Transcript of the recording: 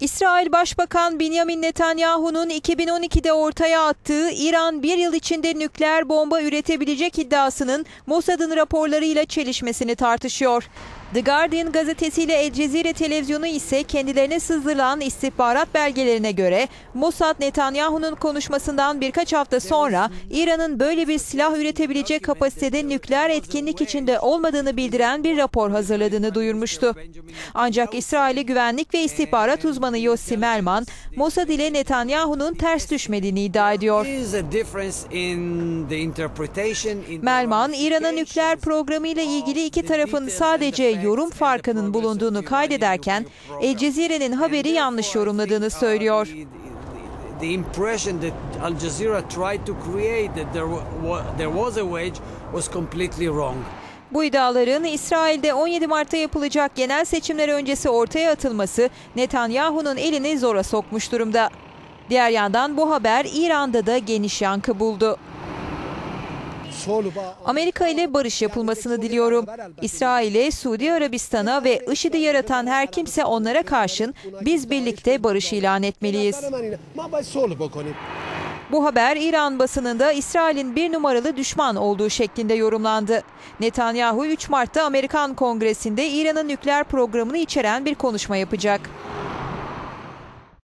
İsrail Başbakan Benjamin Netanyahu'nun 2012'de ortaya attığı İran bir yıl içinde nükleer bomba üretebilecek iddiasının Mossad'ın raporlarıyla çelişmesini tartışıyor. The Guardian gazetesiyle El Cezire televizyonu ise kendilerine sızdırılan istihbarat belgelerine göre Mossad Netanyahu'nun konuşmasından birkaç hafta sonra İran'ın böyle bir silah üretebilecek kapasitede nükleer etkinlik içinde olmadığını bildiren bir rapor hazırladığını duyurmuştu. Ancak İsrail'i güvenlik ve istihbarat uzmanı Yossi Melman, Mossad ile Netanyahu'nun ters düşmediğini iddia ediyor. Melman, İran'ın nükleer programı ile ilgili iki tarafın sadece yorum farkının bulunduğunu kaydederken El Cezire'nin haberi yanlış yorumladığını söylüyor. The impression that Al Jazeera tried to create that there, there was a wedge was completely wrong. Bu iddiaların İsrail'de 17 Mart'ta yapılacak genel seçimler öncesi ortaya atılması Netanyahu'nun elini zora sokmuş durumda. Diğer yandan bu haber İran'da da geniş yankı buldu. Amerika ile barış yapılmasını diliyorum. İsrail'e, Suudi Arabistan'a ve IŞİD'i yaratan her kimse onlara karşın biz birlikte barış ilan etmeliyiz. Bu haber İran basınında İsrail'in bir numaralı düşman olduğu şeklinde yorumlandı. Netanyahu 3 Mart'ta Amerikan Kongresi'nde İran'ın nükleer programını içeren bir konuşma yapacak.